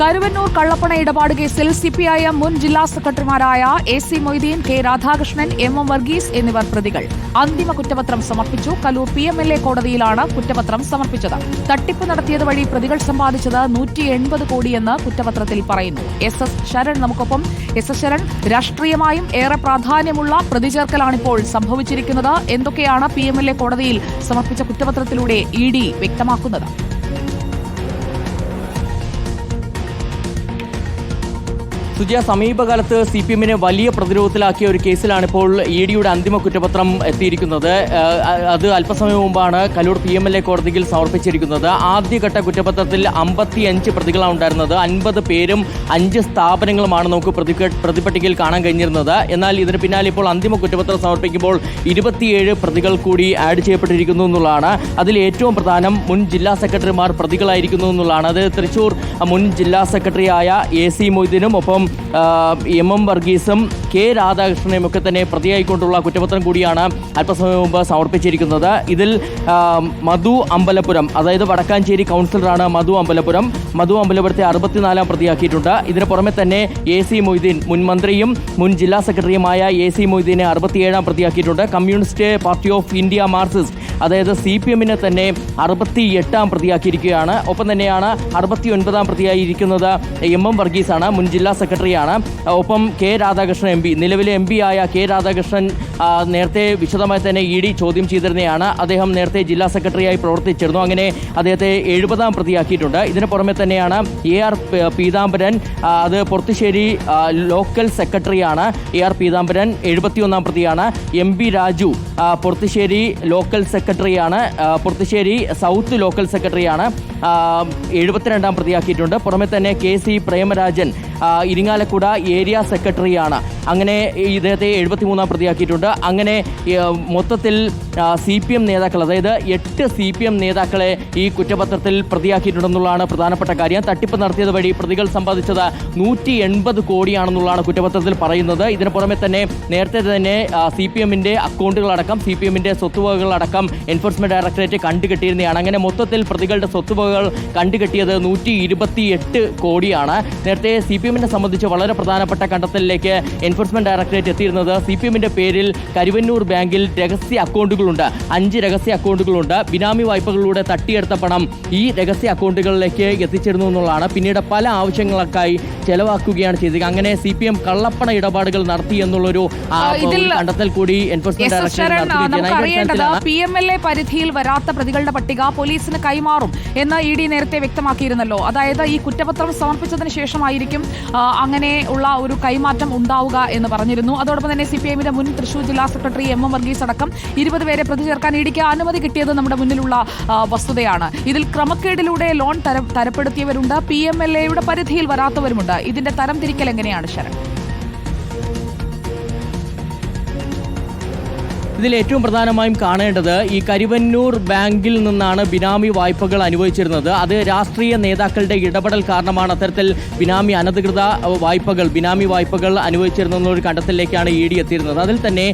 കരുവന്നൂർ കള്ളപ്പണ ഇടപാട് കേസിൽ സിപിഐഎം മുൻ ജില്ലാ സെക്രട്ടറിമാരായ A C Moideen K Radhakrishnan M M Varghese എന്നിവർ പ്രതികൾ. അന്തിമ കുറ്റപത്രം സമർപ്പിച്ചു. Kaloor P M L A കോടതിയിലാണ് കുറ്റപത്രം സമർപ്പിച്ചത്. തട്ടിപ്പ് നടത്തിയത് വഴി പ്രതികൾ സമ്പാദിച്ചത് നൂറ്റി എൺപത് കോടിയെന്ന് കുറ്റപത്രത്തിൽ പറയുന്നു. എസ് എസ് ശരൺ നമുക്കൊപ്പം. എസ് എസ് ശരൺ രാഷ്ട്രീയമായും ഏറെ പ്രാധാന്യമുള്ള പ്രതിചേർക്കലാണിപ്പോൾ സംഭവിച്ചിരിക്കുന്നത്. എന്തൊക്കെയാണ് പി എം എൽ എ കോടതിയിൽ സമർപ്പിച്ച കുറ്റപത്രത്തിലൂടെ ഇ ഡി വ്യക്തമാക്കുന്നത്? സുജയ സമീപകാലത്ത് സി പി എമ്മിനെ വലിയ പ്രതിരോധത്തിലാക്കിയ ഒരു കേസിലാണ് ഇപ്പോൾ ഇ ഡിയുടെ അന്തിമ കുറ്റപത്രം എത്തിയിരിക്കുന്നത്. അത് അല്പസമയം മുമ്പാണ് Kaloor P M L A കോടതിയിൽ സമർപ്പിച്ചിരിക്കുന്നത്. ആദ്യഘട്ട കുറ്റപത്രത്തിൽ അമ്പത്തിയഞ്ച് പ്രതികളാണ് ഉണ്ടായിരുന്നത്. അൻപത് പേരും അഞ്ച് സ്ഥാപനങ്ങളുമാണ് നമുക്ക് പ്രതി പ്രതിപട്ടികയിൽ കാണാൻ കഴിഞ്ഞിരുന്നത്. എന്നാൽ ഇതിന് പിന്നാലെ ഇപ്പോൾ അന്തിമ കുറ്റപത്രം സമർപ്പിക്കുമ്പോൾ ഇരുപത്തിയേഴ് പ്രതികൾ കൂടി ആഡ് ചെയ്യപ്പെട്ടിരിക്കുന്നു എന്നുള്ളതാണ്. അതിൽ ഏറ്റവും പ്രധാനം മുൻ ജില്ലാ സെക്രട്ടറിമാർ പ്രതികളായിരിക്കുന്നു എന്നുള്ളതാണ്. അത് തൃശൂർ മുൻ ജില്ലാ സെക്രട്ടറിയായ എ സി മൊയ്തീനും ഒപ്പം എം എം വർഗീസും കെ രാധാകൃഷ്ണനെയും ഒക്കെ തന്നെ പ്രതിയായിക്കൊണ്ടുള്ള കുറ്റപത്രം കൂടിയാണ് അല്പസമയം മുമ്പ് സമർപ്പിച്ചിരിക്കുന്നത്. ഇതിൽ മധു അമ്പലപുരം അതായത് വടക്കാഞ്ചേരി കൗൺസിലറാണ് മധു അമ്പലപുരം മധു അമ്പലപുരത്തെ അറുപത്തിനാലാം പ്രതിയാക്കിയിട്ടുണ്ട്. ഇതിന് പുറമെ തന്നെ എ സി മൊയ്തീൻ മുൻ മന്ത്രിയും മുൻ ജില്ലാ സെക്രട്ടറിയുമായ എ സി മൊയ്തീനെ അറുപത്തിയേഴാം പ്രതിയാക്കിയിട്ടുണ്ട്. Communist party of India Marxist അതായത് സി പി എമ്മിനെ തന്നെ അറുപത്തി എട്ടാം പ്രതിയാക്കിയിരിക്കുകയാണ്. ഒപ്പം തന്നെയാണ് അറുപത്തി ഒൻപതാം പ്രതിയായിരിക്കുന്നത് എം എം വർഗീസാണ് മുൻ ജില്ലാ സെക്രട്ടറിയാണ്. ഒപ്പം കെ രാധാകൃഷ്ണൻ എം പി നിലവിലെ എം പി ആയ കെ രാധാകൃഷ്ണൻ നേരത്തെ വിശദമായി തന്നെ ഇ ഡി ചോദ്യം ചെയ്തിരുന്നതാണ് അദ്ദേഹം നേരത്തെ ജില്ലാ സെക്രട്ടറിയായി പ്രവർത്തിച്ചിരുന്നു. അങ്ങനെ അദ്ദേഹത്തെ എഴുപതാം പ്രതിയാക്കിയിട്ടുണ്ട്. ഇതിന് പുറമെ തന്നെയാണ് എ ആർ പ- പീതാംബരൻ അത് പൊർത്തുശ്ശേരി ലോക്കൽ സെക്രട്ടറിയാണ്. എ ആർ പീതാംബരൻ എഴുപത്തിയൊന്നാം പ്രതിയാണ്. M B Raju Porathussery local സെക്രട്ടറിയാണ് ആ, പൊർത്തുശ്ശേരി സൗത്ത് ലോക്കൽ സെക്രട്ടറിയാണ് എഴുപത്തിരണ്ടാം പ്രതിയാക്കിയിട്ടുണ്ട്. പുറമെ തന്നെ K C Premarajan Irinjalakuda area സെക്രട്ടറിയാണ്. അങ്ങനെ ഇദ്ദേഹത്തെ എഴുപത്തിമൂന്നാം പ്രതിയാക്കിയിട്ടുണ്ട്. അങ്ങനെ മൊത്തത്തിൽ സി പി എം നേതാക്കൾ അതായത് എട്ട് സി പി എം നേതാക്കളെ ഈ കുറ്റപത്രത്തിൽ പ്രതിയാക്കിയിട്ടുണ്ടെന്നുള്ളതാണ് പ്രധാനപ്പെട്ട കാര്യം. തട്ടിപ്പ് നടത്തിയത് വഴി പ്രതികൾ സമ്പാദിച്ചത് നൂറ്റി എൺപത് കോടിയാണെന്നുള്ളതാണ് കുറ്റപത്രത്തിൽ പറയുന്നത്. ഇതിന് പുറമെ തന്നെ നേരത്തെ തന്നെ സി പി എമ്മിന്റെ അക്കൗണ്ടുകളടക്കം സി പി എമ്മിന്റെ സ്വത്തുവകകളടക്കം എൻഫോഴ്സ്മെന്റ് ഡയറക്ടറേറ്റ് കണ്ടുകെട്ടിയിരുന്നതാണ്. അങ്ങനെ മൊത്തത്തിൽ പ്രതികളുടെ സ്വത്തുവകകൾ കണ്ടുകെട്ടിയത് നൂറ്റി ഇരുപത്തി എട്ട് കോടിയാണ്. നേരത്തെ സി പി എമ്മിനെ സംബന്ധിച്ച് വളരെ പ്രധാനപ്പെട്ട കണ്ടെത്തലിലേക്ക് എൻഫോഴ്സ്മെന്റ് ഡയറക്ടറേറ്റ് എത്തിയിരുന്നത് സി പി എമ്മിന്റെ പേരിൽ കരുവന്നൂർ ബാങ്കിൽ രഹസ്യ അക്കൗണ്ടുകളുണ്ട്. അഞ്ച് രഹസ്യ അക്കൗണ്ടുകളുണ്ട്. ബിനാമി വായ്പകളിലൂടെ തട്ടിയെടുത്ത പണം ഈ രഹസ്യ അക്കൗണ്ടുകളിലേക്ക് എത്തിച്ചിരുന്നു എന്നുള്ളതാണ്. പിന്നീട് പല ആവശ്യങ്ങൾക്കായി ചെലവാക്കുകയാണ് ചെയ്തത്. അങ്ങനെ സി പി എം കള്ളപ്പണ ഇടപാടുകൾ നടത്തി എന്നുള്ളൊരു കണ്ടെത്തൽ കൂടി എൻഫോഴ്സ്മെന്റ് ഡയറക്ടറേറ്റ് പരിധിയിൽ വരാത്ത പ്രതികളുടെ പട്ടിക പോലീസിന് കൈമാറും. എന്ന് ഇ ഡി നേരത്തെ വ്യക്തമാക്കിയിരുന്നല്ലോ. അതായത് ഈ കുറ്റപത്രം സമർപ്പിച്ചതിന് ശേഷമായിരിക്കും അങ്ങനെ ഉള്ള ഒരു കൈമാറ്റം ഉണ്ടാവുക എന്ന് പറഞ്ഞിരുന്നു. അതോടൊപ്പം തന്നെ സി പി എമ്മിന്റെ മുൻ തൃശൂർ ജില്ലാ സെക്രട്ടറി എം എം വർഗീസ് അടക്കം ഇരുപത് പേരെ പ്രതി ചേർക്കാൻ ഇ ഡിക്ക് അനുമതി കിട്ടിയത് നമ്മുടെ മുന്നിലുള്ള വസ്തുതയാണ്. ഇതിൽ ക്രമക്കേടിലൂടെ ലോൺ തര തരപ്പെടുത്തിയവരുണ്ട്. പി എം എൽ എയുടെ പരിധിയിൽ വരാത്തവരുമുണ്ട്. ഇതിന്റെ തരം തിരിക്കൽ എങ്ങനെയാണ് ശരൺ? ഇതിൽ ഏറ്റവും പ്രധാനമായും കാണേണ്ടത് ഈ കരിവന്നൂർ ബാങ്കിൽ നിന്നാണ് ബിനാമി വായ്പകൾ അനുവദിച്ചിരുന്നത്. അത് രാഷ്ട്രീയ നേതാക്കളുടെ ഇടപെടൽ കാരണമാണ് അത്തരത്തിൽ ബിനാമി അനധികൃത വായ്പകൾ ബിനാമി വായ്പകൾ അനുവദിച്ചിരുന്നൊരു കണ്ടെത്തലിലേക്കാണ് ഇ ഡി എത്തിയിരുന്നത്. അതിൽ തന്നെ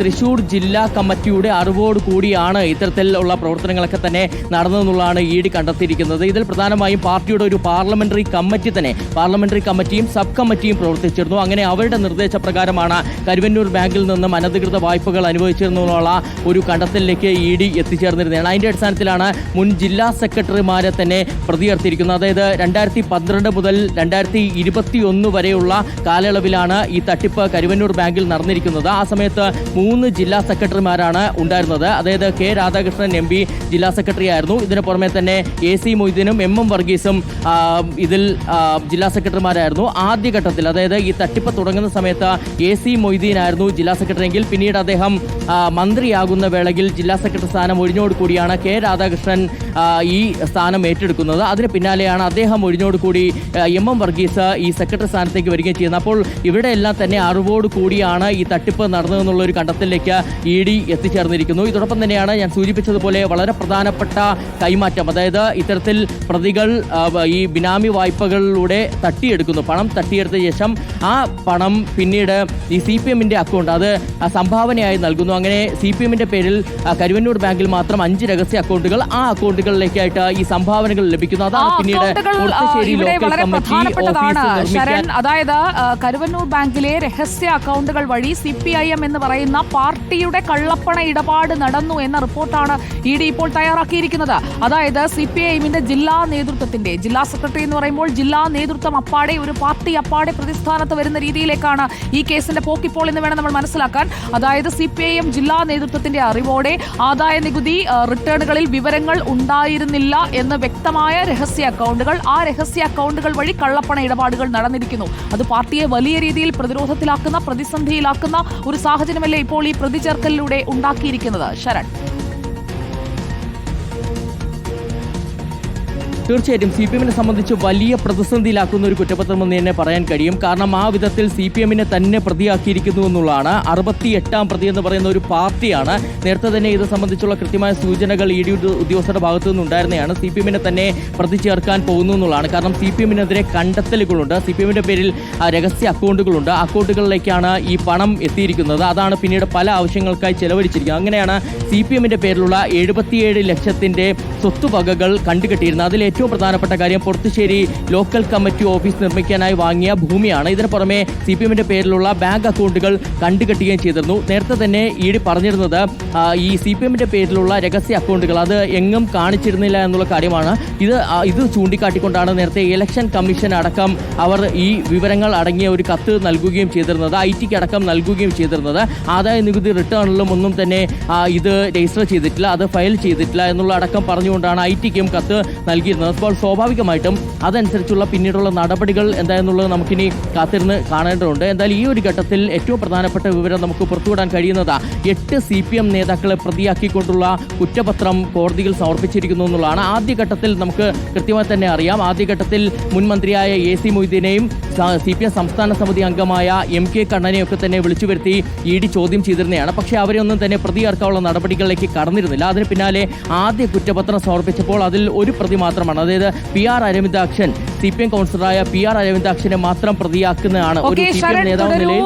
തൃശൂർ ജില്ലാ കമ്മിറ്റിയുടെ അറിവോട് കൂടിയാണ് ഇത്തരത്തിലുള്ള പ്രവർത്തനങ്ങളൊക്കെ തന്നെ നടന്നതെന്നുള്ളതാണ് ഇ ഡി കണ്ടെത്തിയിരിക്കുന്നത്. ഇതിൽ പ്രധാനമായും പാർട്ടിയുടെ ഒരു പാർലമെന്ററി കമ്മിറ്റി തന്നെ പാർലമെന്ററി കമ്മിറ്റിയും സബ് കമ്മിറ്റിയും പ്രവർത്തിച്ചിരുന്നു. അങ്ങനെ അവരുടെ നിർദ്ദേശപ്രകാരമാണ് കരുവന്നൂർ ബാങ്കിൽ നിന്നും അനധികൃത വായ്പകൾ അനുഭവിച്ചിരുന്നുള്ള ഒരു കണ്ടെത്തലിലേക്ക് ഇ ഡി എത്തിച്ചേർന്നിരുന്നതാണ്. അതിന്റെ അടിസ്ഥാനത്തിലാണ് മുൻ ജില്ലാ സെക്രട്ടറിമാരെ തന്നെ പ്രതിയർത്തിയിരിക്കുന്നത് അതായത് രണ്ടായിരത്തി പന്ത്രണ്ട് മുതൽ രണ്ടായിരത്തി ഇരുപത്തി ഒന്ന് വരെയുള്ള കാലയളവിലാണ് ഈ തട്ടിപ്പ് കരുവന്നൂർ ബാങ്കിൽ നടന്നിരിക്കുന്നത്. ആ സമയത്ത് മൂന്ന് ജില്ലാ സെക്രട്ടറിമാരാണ് ഉണ്ടായിരുന്നത്. അതായത് കെ രാധാകൃഷ്ണൻ എം പി ജില്ലാ സെക്രട്ടറി ആയിരുന്നു. ഇതിന് പുറമെ തന്നെ എ സി മൊയ്തീനും എം എം വർഗീസും ഇതിൽ ജില്ലാ സെക്രട്ടറിമാരായിരുന്നു. ആദ്യഘട്ടത്തിൽ അതായത് ഈ തട്ടിപ്പ് തുടങ്ങുന്ന സമയത്ത് എ സി മൊയ്തീനായിരുന്നു ജില്ലാ സെക്രട്ടറി എങ്കിൽ പിന്നീട് അദ്ദേഹം മന്ത്രിയാകുന്ന വേളയിൽ ജില്ലാ സെക്രട്ടറി സ്ഥാനം ഒഴിഞ്ഞോട് കൂടിയാണ് കെ രാധാകൃഷ്ണൻ ഈ സ്ഥാനം ഏറ്റെടുക്കുന്നത്. അതിന് പിന്നാലെയാണ് അദ്ദേഹം ഒഴിഞ്ഞോട് കൂടി എം എം വർഗീസ് ഈ സെക്രട്ടറി സ്ഥാനത്തേക്ക് വരികയും ചെയ്യുന്നത് അപ്പോൾ ഇവിടെ എല്ലാം തന്നെ അറിവോട് കൂടിയാണ് ഈ തട്ടിപ്പ് നടന്നതെന്നുള്ള ഒരു കണ്ടെത്തലിലേക്ക് ഇ ഡി എത്തിച്ചേർന്നിരിക്കുന്നു. ഇതോടൊപ്പം തന്നെയാണ് ഞാൻ സൂചിപ്പിച്ചതുപോലെ വളരെ പ്രധാനപ്പെട്ട കൈമാറ്റം. അതായത് ഇത്തരത്തിൽ പ്രതികൾ ഈ ബിനാമി വായ്പകളിലൂടെ തട്ടിയെടുക്കുന്നു. പണം തട്ടിയെടുത്ത ശേഷം ആ പണം പിന്നീട് ഈ സി പി അക്കൗണ്ട് അത് സംഭാവനയായി നൽകുന്നു. ഉണ്ടായിരുന്നു അങ്ങനെ സി പി എമ്മിന്റെ പേരിൽ കരുവന്നൂർ ബാങ്കിൽ മാത്രം അഞ്ച് രഹസ്യ അക്കൗണ്ടുകൾ ആ അക്കൗണ്ടുകളിലേക്കായിട്ട് ഈ സംഭാവനകൾ ലഭിക്കുന്നു. അതാണ് പിന്നീട് അതായത് കരുവന്നൂർ ബാങ്കിലെ രഹസ്യ അക്കൗണ്ടുകൾ വഴി സി പി ഐ എം എന്ന് പറയുന്ന പാർട്ടിയുടെ കള്ളപ്പണ ഇടപാട് നടന്നു എന്ന റിപ്പോർട്ടാണ് ഇ ഡി ഇപ്പോൾ തയ്യാറാക്കിയിരിക്കുന്നത്. അതായത് സി പി ഐ എമ്മിന്റെ ജില്ലാ നേതൃത്വത്തിന്റെ ജില്ലാ സെക്രട്ടറി എന്ന് പറയുമ്പോൾ ജില്ലാ നേതൃത്വം അപ്പാടെ ഒരു പാർട്ടി അപ്പാടെ പ്രതിസ്ഥാനത്ത് വരുന്ന രീതിയിലേക്കാണ് ഈ കേസിന്റെ പോക്കിപ്പോൾ എന്ന് വേണം നമ്മൾ മനസ്സിലാക്കാൻ. അതായത് സി പി ഐ എം ജില്ലാ നേതൃത്വത്തിന്റെ അറിവോടെ ആദായ നികുതി റിട്ടേണുകളിൽ വിവരങ്ങൾ ഉണ്ടായിരുന്നില്ല എന്ന് വ്യക്തമായ രഹസ്യ അക്കൗണ്ടുകൾ ആ രഹസ്യ അക്കൗണ്ടുകൾ വഴി കള്ളപ്പണ ഇടപാടുകൾ നടന്നിരിക്കുന്നു. അത് പാർട്ടിയെ വലിയ രീതിയിൽ പ്രതിരോധത്തിലാക്കുന്ന പ്രതിസന്ധിയിലാക്കുന്ന ഒരു സാഹചര്യമല്ലേ ഇപ്പോൾ ഈ പ്രതിചേർക്കലിലൂടെ ഉണ്ടാക്കിയിരിക്കുന്നത്? ശരൺ. തീർച്ചയായിട്ടും സി പി എമ്മിനെ സംബന്ധിച്ച് വലിയ പ്രതിസന്ധിയിലാക്കുന്ന ഒരു കുറ്റപത്രം എന്ന് തന്നെ പറയാൻ കഴിയും. കാരണം ആ വിധത്തിൽ സി പി എമ്മിനെ തന്നെ പ്രതിയാക്കിയിരിക്കുന്നു എന്നുള്ളതാണ്. അറുപത്തി എട്ടാം പ്രതി എന്ന് പറയുന്ന ഒരു പാർട്ടിയാണ്. നേരത്തെ തന്നെ ഇത് സംബന്ധിച്ചുള്ള കൃത്യമായ സൂചനകൾ ഇ ഡി ഉദ്യോഗസ്ഥരുടെ ഭാഗത്തു നിന്നുണ്ടായിരുന്നതാണ്. സി പി എമ്മിനെ തന്നെ പ്രതി ചേർക്കാൻ പോകുന്നു എന്നുള്ളതാണ്. കാരണം സി പി എമ്മിനെതിരെ കണ്ടെത്തലുകളുണ്ട്. സി പി എമ്മിന്റെ പേരിൽ രഹസ്യ അക്കൗണ്ടുകളുണ്ട്. അക്കൗണ്ടുകളിലേക്കാണ് ഈ പണം എത്തിയിരിക്കുന്നത്. അതാണ് പിന്നീട് പല ആവശ്യങ്ങൾക്കായി ചെലവഴിച്ചിരിക്കുന്നത്. അങ്ങനെയാണ് സി പി എമ്മിന്റെ പേരിലുള്ള എഴുപത്തിയേഴ് ലക്ഷത്തിന്റെ സ്വത്തുവകകൾ കണ്ടുകെട്ടിയിരുന്നത്. അതിൽ ഏറ്റവും പ്രധാനപ്പെട്ട കാര്യം പൊറത്തുശ്ശേരി ലോക്കൽ കമ്മിറ്റി ഓഫീസ് നിർമ്മിക്കാനായി വാങ്ങിയ ഭൂമിയാണ്. ഇതിന് പുറമെ സി പി എമ്മിന്റെ പേരിലുള്ള ബാങ്ക് അക്കൗണ്ടുകൾ കണ്ടുകെട്ടുകയും ചെയ്തിരുന്നു. നേരത്തെ തന്നെ ഇ ഡി പറഞ്ഞിരുന്നത് ഈ സി പി എമ്മിന്റെ പേരിലുള്ള രഹസ്യ അക്കൗണ്ടുകൾ അത് എങ്ങും കാണിച്ചിരുന്നില്ല എന്നുള്ള കാര്യമാണ്. ഇത് ഇത് ചൂണ്ടിക്കാട്ടിക്കൊണ്ടാണ് നേരത്തെ ഇലക്ഷൻ കമ്മീഷൻ അടക്കം അവർ ഈ വിവരങ്ങൾ അടങ്ങിയ ഒരു കത്ത് നൽകുകയും ചെയ്തിരുന്നത് ഐ ടിക്ക് അടക്കം നൽകുകയും ചെയ്തിരുന്നത്. ആദായ നികുതി റിട്ടേണിലും ഒന്നും തന്നെ ഇത് രജിസ്റ്റർ ചെയ്തിട്ടില്ല അത് ഫയൽ ചെയ്തിട്ടില്ല എന്നുള്ള അടക്കം പറഞ്ഞുകൊണ്ടാണ് ഐ ടിക്കും കത്ത് നൽകിയിരുന്നത്. അപ്പോൾ സ്വാഭാവികമായിട്ടും അതനുസരിച്ചുള്ള പിന്നീടുള്ള നടപടികൾ എന്തായെന്നുള്ളത് നമുക്കിനി കാത്തിരുന്ന് കാണേണ്ടതുണ്ട്. എന്തായാലും ഈ ഒരു ഘട്ടത്തിൽ ഏറ്റവും പ്രധാനപ്പെട്ട വിവരം നമുക്ക് പുറത്തുവിടാൻ കഴിയുന്നത് എട്ട് സി പി എം നേതാക്കളെ പ്രതിയാക്കിക്കൊണ്ടുള്ള കുറ്റപത്രം കോടതിയിൽ സമർപ്പിച്ചിരിക്കുന്നു എന്നുള്ളതാണ്. ആദ്യഘട്ടത്തിൽ നമുക്ക് കൃത്യമായി തന്നെ അറിയാം. ആദ്യഘട്ടത്തിൽ മുൻ മന്ത്രിയായ എ സി മൊയ്തീനെയും സി പി എം സംസ്ഥാന സമിതി അംഗമായ എം കെ കണ്ണനെയൊക്കെ തന്നെ വിളിച്ചു വരുത്തി ഇ ഡി ചോദ്യം ചെയ്തിരുന്നതാണ്. പക്ഷേ അവരെ ഒന്നും തന്നെ പ്രതിയാർക്കാനുള്ള നടപടികളിലേക്ക് കടന്നിരുന്നില്ല. അതിന് പിന്നാലെ ആദ്യ കുറ്റപത്രം സമർപ്പിച്ചപ്പോൾ അതിൽ ഒരു പ്രതി മാത്രമാണ് അതായത് P R Aravindakshan C P M കൗൺസിലറായ P R അരവിന്ദാക്ഷനെ മാത്രം പ്രതിയാക്കുന്നതാണ് ഒരു സി പി എം നേതാവ് നിലയിൽ.